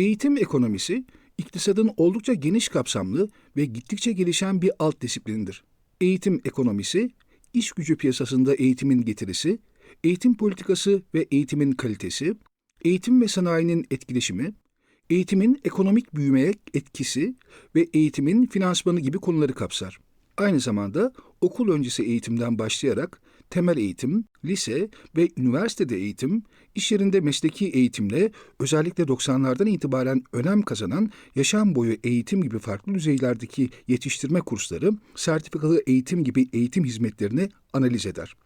Eğitim ekonomisi, iktisadın oldukça geniş kapsamlı ve gittikçe gelişen bir alt disiplinidir. Eğitim ekonomisi, iş gücü piyasasında eğitimin getirisi, eğitim politikası ve eğitimin kalitesi, eğitim ve sanayinin etkileşimi, eğitimin ekonomik büyümeye etkisi ve eğitimin finansmanı gibi konuları kapsar. Aynı zamanda okul öncesi eğitimden başlayarak temel eğitim, lise ve üniversitede eğitim, iş yerinde mesleki eğitimle özellikle 90'lardan itibaren önem kazanan yaşam boyu eğitim gibi farklı düzeylerdeki yetiştirme kursları, sertifikalı eğitim gibi eğitim hizmetlerini analiz eder.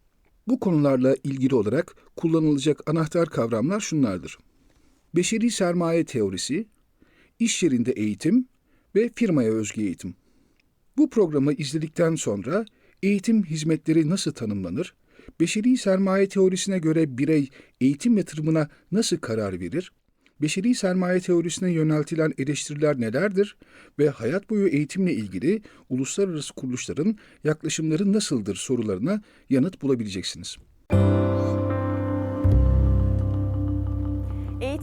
Bu konularla ilgili olarak kullanılacak anahtar kavramlar şunlardır. Beşeri sermaye teorisi, iş yerinde eğitim ve firmaya özgü eğitim. Bu programı izledikten sonra eğitim hizmetleri nasıl tanımlanır? Beşeri sermaye teorisine göre birey eğitim yatırımına nasıl karar verir? Beşeri sermaye teorisine yöneltilen eleştiriler nelerdir ve hayat boyu eğitimle ilgili uluslararası kuruluşların yaklaşımları nasıldır sorularına yanıt bulabileceksiniz.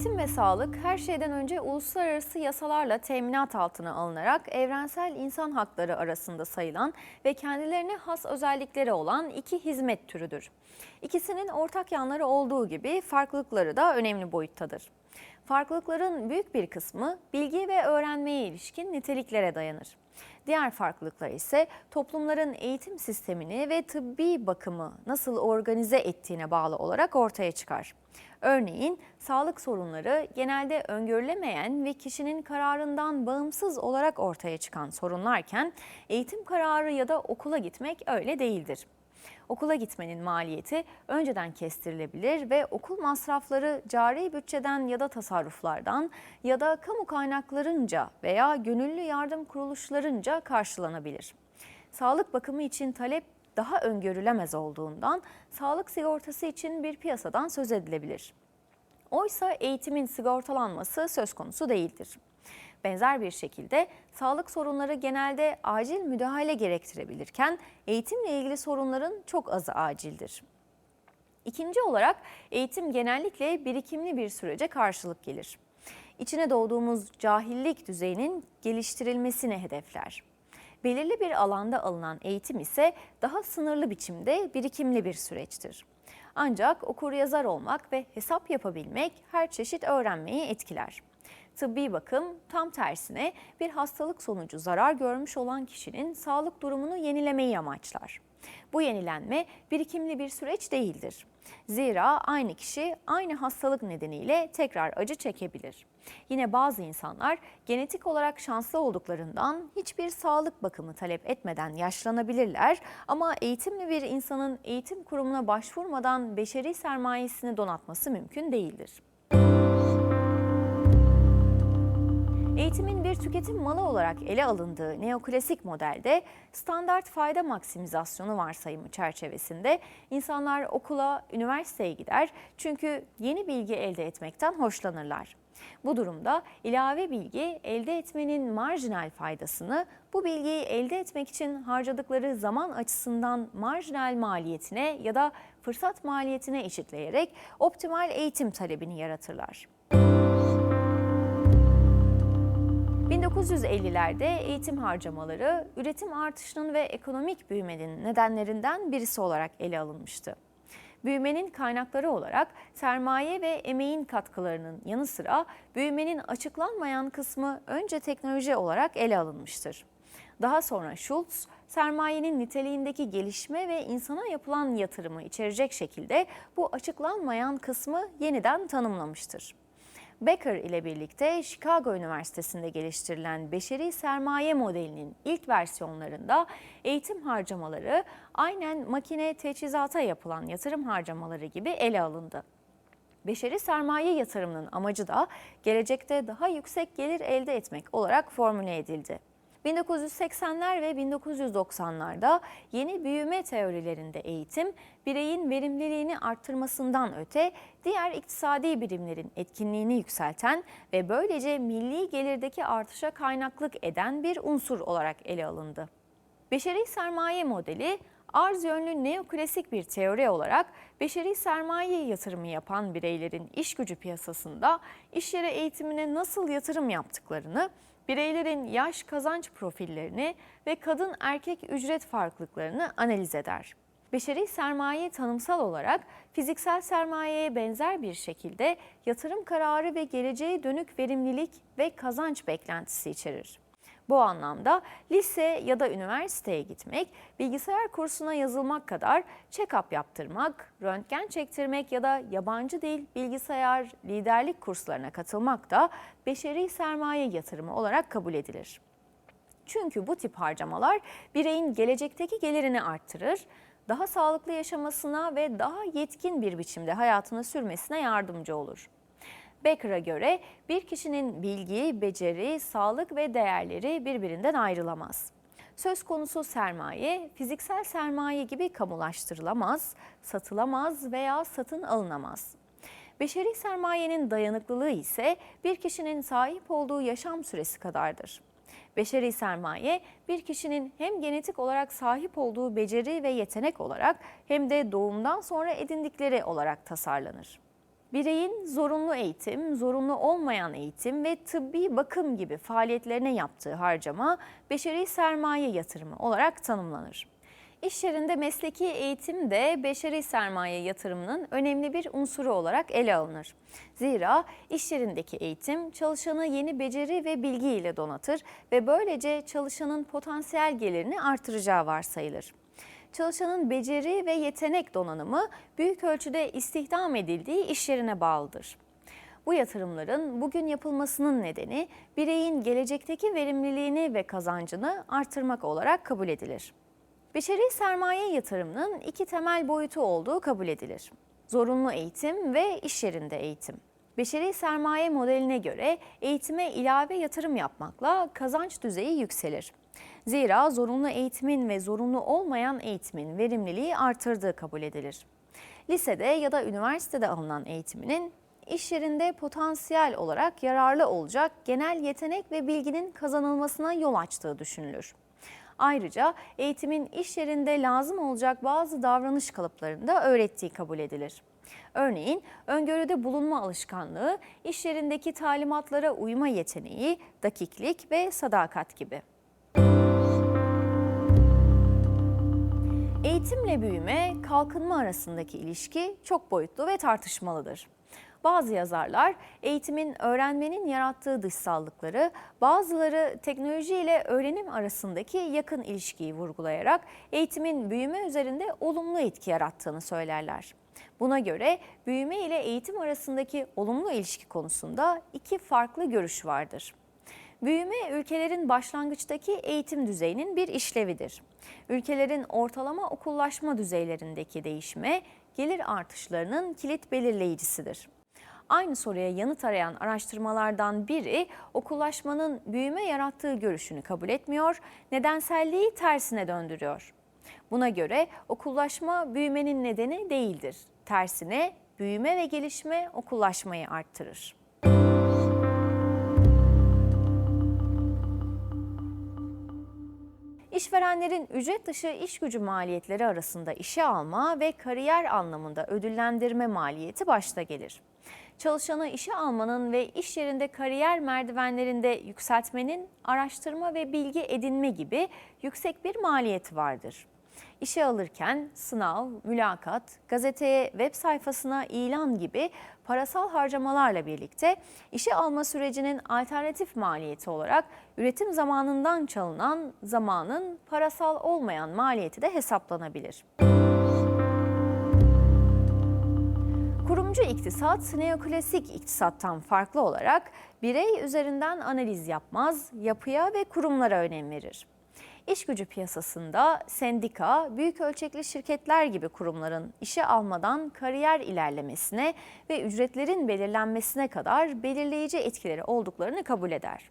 Eğitim ve sağlık her şeyden önce uluslararası yasalarla teminat altına alınarak evrensel insan hakları arasında sayılan ve kendilerine has özellikleri olan iki hizmet türüdür. İkisinin ortak yanları olduğu gibi farklılıkları da önemli boyuttadır. Farklılıkların büyük bir kısmı bilgi ve öğrenmeye ilişkin niteliklere dayanır. Diğer farklılıklar ise toplumların eğitim sistemini ve tıbbi bakımı nasıl organize ettiğine bağlı olarak ortaya çıkar. Örneğin sağlık sorunları genelde öngörülemeyen ve kişinin kararından bağımsız olarak ortaya çıkan sorunlarken eğitim kararı ya da okula gitmek öyle değildir. Okula gitmenin maliyeti önceden kestirilebilir ve okul masrafları cari bütçeden ya da tasarruflardan ya da kamu kaynaklarınca veya gönüllü yardım kuruluşlarınca karşılanabilir. Sağlık bakımı için talep daha öngörülemez olduğundan sağlık sigortası için bir piyasadan söz edilebilir. Oysa eğitimin sigortalanması söz konusu değildir. Benzer bir şekilde sağlık sorunları genelde acil müdahale gerektirebilirken eğitimle ilgili sorunların çok azı acildir. İkinci olarak eğitim genellikle birikimli bir sürece karşılık gelir. İçine doğduğumuz cahillik düzeyinin geliştirilmesini hedefler. Belirli bir alanda alınan eğitim ise daha sınırlı biçimde birikimli bir süreçtir. Ancak okur yazar olmak ve hesap yapabilmek her çeşit öğrenmeyi etkiler. Tıbbi bakım tam tersine bir hastalık sonucu zarar görmüş olan kişinin sağlık durumunu yenilemeyi amaçlar. Bu yenilenme birikimli bir süreç değildir. Zira aynı kişi aynı hastalık nedeniyle tekrar acı çekebilir. Yine bazı insanlar genetik olarak şanslı olduklarından hiçbir sağlık bakımı talep etmeden yaşlanabilirler ama eğitimli bir insanın eğitim kurumuna başvurmadan beşeri sermayesini donatması mümkün değildir. Eğitimin bir tüketim malı olarak ele alındığı neoklasik modelde standart fayda maksimizasyonu varsayımı çerçevesinde insanlar okula, üniversiteye gider çünkü yeni bilgi elde etmekten hoşlanırlar. Bu durumda ilave bilgi elde etmenin marjinal faydasını bu bilgiyi elde etmek için harcadıkları zaman açısından marjinal maliyetine ya da fırsat maliyetine eşitleyerek optimal eğitim talebini yaratırlar. 1950'lerde eğitim harcamaları üretim artışının ve ekonomik büyümenin nedenlerinden birisi olarak ele alınmıştı. Büyümenin kaynakları olarak sermaye ve emeğin katkılarının yanı sıra büyümenin açıklanmayan kısmı önce teknoloji olarak ele alınmıştır. Daha sonra Schultz, sermayenin niteliğindeki gelişme ve insana yapılan yatırımı içerecek şekilde bu açıklanmayan kısmı yeniden tanımlamıştır. Becker ile birlikte Chicago Üniversitesi'nde geliştirilen beşeri sermaye modelinin ilk versiyonlarında eğitim harcamaları aynen makine teçhizata yapılan yatırım harcamaları gibi ele alındı. Beşeri sermaye yatırımının amacı da gelecekte daha yüksek gelir elde etmek olarak formüle edildi. 1980'ler ve 1990'larda yeni büyüme teorilerinde eğitim, bireyin verimliliğini arttırmasından öte diğer iktisadi birimlerin etkinliğini yükselten ve böylece milli gelirdeki artışa kaynaklık eden bir unsur olarak ele alındı. Beşeri sermaye modeli Arz yönlü neoklasik bir teori olarak beşeri sermaye yatırımı yapan bireylerin iş gücü piyasasında iş yeri eğitimine nasıl yatırım yaptıklarını, bireylerin yaş kazanç profillerini ve kadın erkek ücret farklılıklarını analiz eder. Beşeri sermaye tanımsal olarak fiziksel sermayeye benzer bir şekilde yatırım kararı ve geleceğe dönük verimlilik ve kazanç beklentisi içerir. Bu anlamda lise ya da üniversiteye gitmek, bilgisayar kursuna yazılmak kadar check-up yaptırmak, röntgen çektirmek ya da yabancı dil, bilgisayar, liderlik kurslarına katılmak da beşeri sermaye yatırımı olarak kabul edilir. Çünkü bu tip harcamalar bireyin gelecekteki gelirini arttırır, daha sağlıklı yaşamasına ve daha yetkin bir biçimde hayatını sürmesine yardımcı olur. Becker'a göre bir kişinin bilgi, beceri, sağlık ve değerleri birbirinden ayrılamaz. Söz konusu sermaye, fiziksel sermaye gibi kamulaştırılamaz, satılamaz veya satın alınamaz. Beşeri sermayenin dayanıklılığı ise bir kişinin sahip olduğu yaşam süresi kadardır. Beşeri sermaye bir kişinin hem genetik olarak sahip olduğu beceri ve yetenek olarak hem de doğumdan sonra edindikleri olarak tasarlanır. Bireyin zorunlu eğitim, zorunlu olmayan eğitim ve tıbbi bakım gibi faaliyetlerine yaptığı harcama beşeri sermaye yatırımı olarak tanımlanır. İş yerinde mesleki eğitim de beşeri sermaye yatırımının önemli bir unsuru olarak ele alınır. Zira iş yerindeki eğitim çalışanı yeni beceri ve bilgi ile donatır ve böylece çalışanın potansiyel gelirini artıracağı varsayılır. Çalışanın beceri ve yetenek donanımı büyük ölçüde istihdam edildiği iş yerine bağlıdır. Bu yatırımların bugün yapılmasının nedeni bireyin gelecekteki verimliliğini ve kazancını artırmak olarak kabul edilir. Beşeri sermaye yatırımının iki temel boyutu olduğu kabul edilir. Zorunlu eğitim ve iş yerinde eğitim. Beşeri sermaye modeline göre eğitime ilave yatırım yapmakla kazanç düzeyi yükselir. Zira zorunlu eğitimin ve zorunlu olmayan eğitimin verimliliği artırdığı kabul edilir. Lisede ya da üniversitede alınan eğitiminin iş yerinde potansiyel olarak yararlı olacak genel yetenek ve bilginin kazanılmasına yol açtığı düşünülür. Ayrıca eğitimin iş yerinde lazım olacak bazı davranış kalıplarını da öğrettiği kabul edilir. Örneğin öngörüde bulunma alışkanlığı, iş yerindeki talimatlara uyma yeteneği, dakiklik ve sadakat gibi. Eğitimle büyüme, kalkınma arasındaki ilişki çok boyutlu ve tartışmalıdır. Bazı yazarlar eğitimin öğrenmenin yarattığı dışsallıkları, bazıları teknoloji ile öğrenim arasındaki yakın ilişkiyi vurgulayarak eğitimin büyüme üzerinde olumlu etki yarattığını söylerler. Buna göre büyüme ile eğitim arasındaki olumlu ilişki konusunda iki farklı görüş vardır. Büyüme ülkelerin başlangıçtaki eğitim düzeyinin bir işlevidir. Ülkelerin ortalama okullaşma düzeylerindeki değişme gelir artışlarının kilit belirleyicisidir. Aynı soruya yanıt arayan araştırmalardan biri okullaşmanın büyüme yarattığı görüşünü kabul etmiyor, nedenselliği tersine döndürüyor. Buna göre okullaşma büyümenin nedeni değildir. Tersine büyüme ve gelişme okullaşmayı arttırır. İşverenlerin ücret dışı iş gücü maliyetleri arasında işe alma ve kariyer anlamında ödüllendirme maliyeti başta gelir. Çalışanı işe almanın ve iş yerinde kariyer merdivenlerinde yükseltmenin araştırma ve bilgi edinme gibi yüksek bir maliyeti vardır. İşe alırken sınav, mülakat, gazeteye, web sayfasına ilan gibi parasal harcamalarla birlikte işe alma sürecinin alternatif maliyeti olarak üretim zamanından çalınan zamanın parasal olmayan maliyeti de hesaplanabilir. Kurumcu iktisat neoklasik iktisattan farklı olarak birey üzerinden analiz yapmaz, yapıya ve kurumlara önem verir. İş gücü piyasasında sendika, büyük ölçekli şirketler gibi kurumların işe almadan kariyer ilerlemesine ve ücretlerin belirlenmesine kadar belirleyici etkileri olduklarını kabul eder.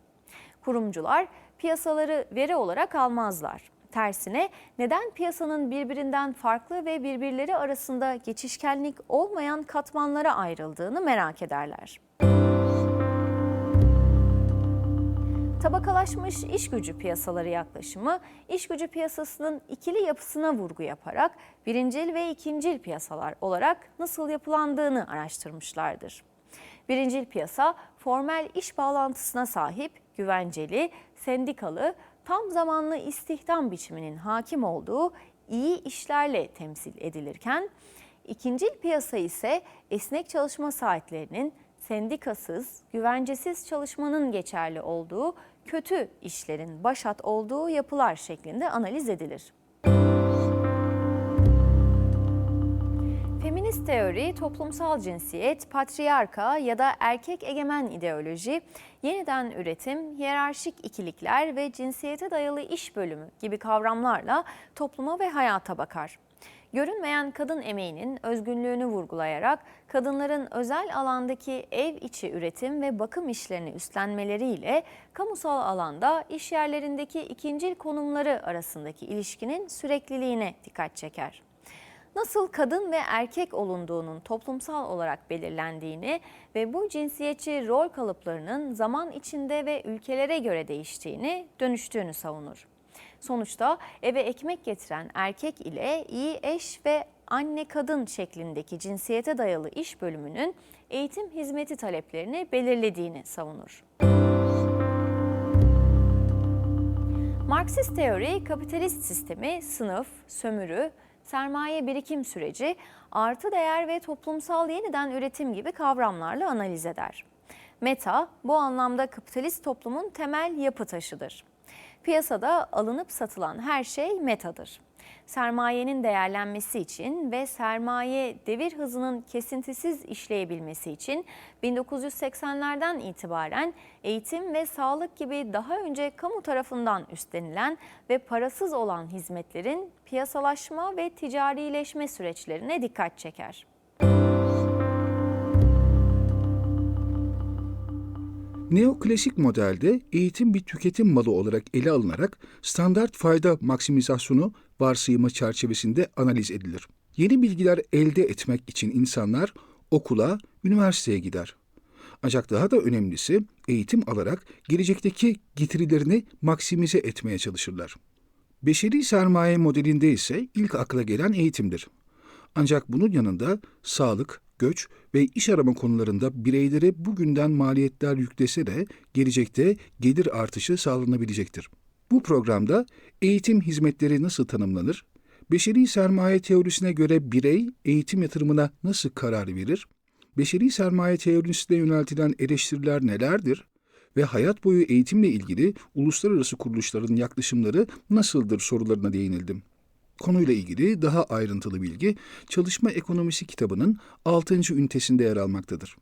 Kurumcular piyasaları veri olarak almazlar. Tersine neden piyasanın birbirinden farklı ve birbirleri arasında geçişkenlik olmayan katmanlara ayrıldığını merak ederler. Tabakalaşmış iş gücü piyasaları yaklaşımı, iş gücü piyasasının ikili yapısına vurgu yaparak birincil ve ikincil piyasalar olarak nasıl yapılandığını araştırmışlardır. Birincil piyasa formel iş bağlantısına sahip, güvenceli, sendikalı, tam zamanlı istihdam biçiminin hakim olduğu iyi işlerle temsil edilirken, ikincil piyasa ise esnek çalışma saatlerinin sendikasız, güvencesiz çalışmanın geçerli olduğu, kötü işlerin başat olduğu yapılar şeklinde analiz edilir. Feminist teori, toplumsal cinsiyet, patriarka ya da erkek egemen ideoloji, yeniden üretim, hiyerarşik ikilikler ve cinsiyete dayalı iş bölümü gibi kavramlarla topluma ve hayata bakar. Görünmeyen kadın emeğinin özgünlüğünü vurgulayarak kadınların özel alandaki ev içi üretim ve bakım işlerini üstlenmeleriyle kamusal alanda iş yerlerindeki ikincil konumları arasındaki ilişkinin sürekliliğine dikkat çeker nasıl kadın ve erkek olunduğunun toplumsal olarak belirlendiğini ve bu cinsiyetçi rol kalıplarının zaman içinde ve ülkelere göre değiştiğini, dönüştüğünü savunur. Sonuçta eve ekmek getiren erkek ile iyi eş ve anne kadın şeklindeki cinsiyete dayalı iş bölümünün eğitim hizmeti taleplerini belirlediğini savunur. Marksist teori kapitalist sistemi, sınıf, sömürü, sermaye birikim süreci, artı değer ve toplumsal yeniden üretim gibi kavramlarla analiz eder. Meta bu anlamda kapitalist toplumun temel yapı taşıdır. Piyasada alınıp satılan her şey metadır. Sermayenin değerlenmesi için ve sermaye devir hızının kesintisiz işleyebilmesi için 1980'lerden itibaren eğitim ve sağlık gibi daha önce kamu tarafından üstlenilen ve parasız olan hizmetlerin piyasalaşma ve ticarileşme süreçlerine dikkat çeker. Neoklasik modelde eğitim bir tüketim malı olarak ele alınarak standart fayda maksimizasyonu varsayımı çerçevesinde analiz edilir. Yeni bilgiler elde etmek için insanlar okula, üniversiteye gider. Ancak daha da önemlisi eğitim alarak gelecekteki getirilerini maksimize etmeye çalışırlar. Beşeri sermaye modelinde ise ilk akla gelen eğitimdir. Ancak bunun yanında sağlık, göç ve iş arama konularında bireylere bugünden maliyetler yüklese de gelecekte gelir artışı sağlanabilecektir. Bu programda eğitim hizmetleri nasıl tanımlanır? Beşeri sermaye teorisine göre birey eğitim yatırımına nasıl karar verir? Beşeri sermaye teorisine yöneltilen eleştiriler nelerdir? Ve hayat boyu eğitimle ilgili uluslararası kuruluşların yaklaşımları nasıldır sorularına değinildim. Konuyla ilgili daha ayrıntılı bilgi Çalışma Ekonomisi kitabının 6. ünitesinde yer almaktadır.